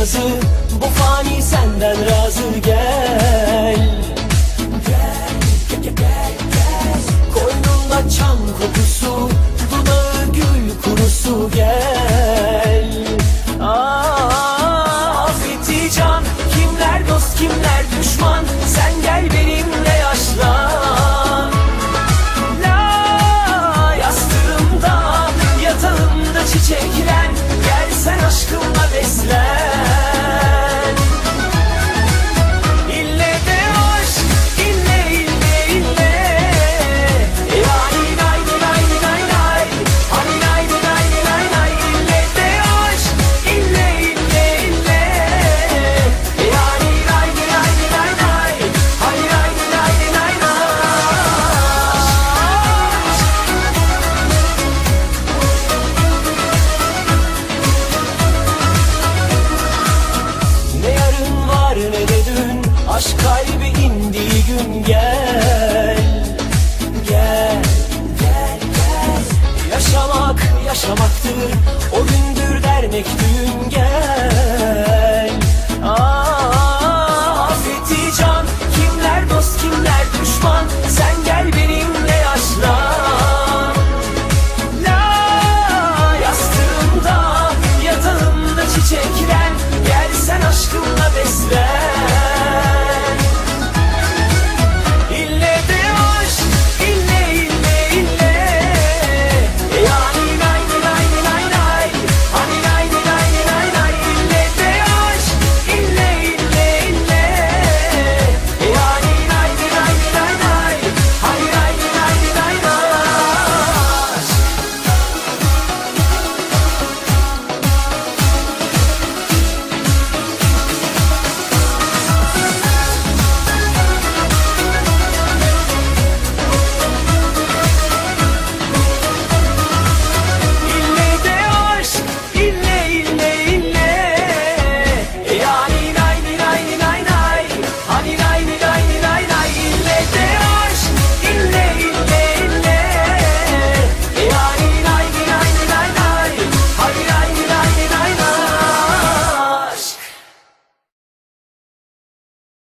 sazı Bu fani senden razı gel. Gel, gel, gel, gel Koynunda çam kokusu Dudağı gül kurusu gel. Aa, Affeti can Kimler dost kimler düşman? Sen gel benimle yaşlan Aşk kalbi indiği gün gel Gel, gel, gel. Yaşamak yaşamaktır O gündür dernek düğün gel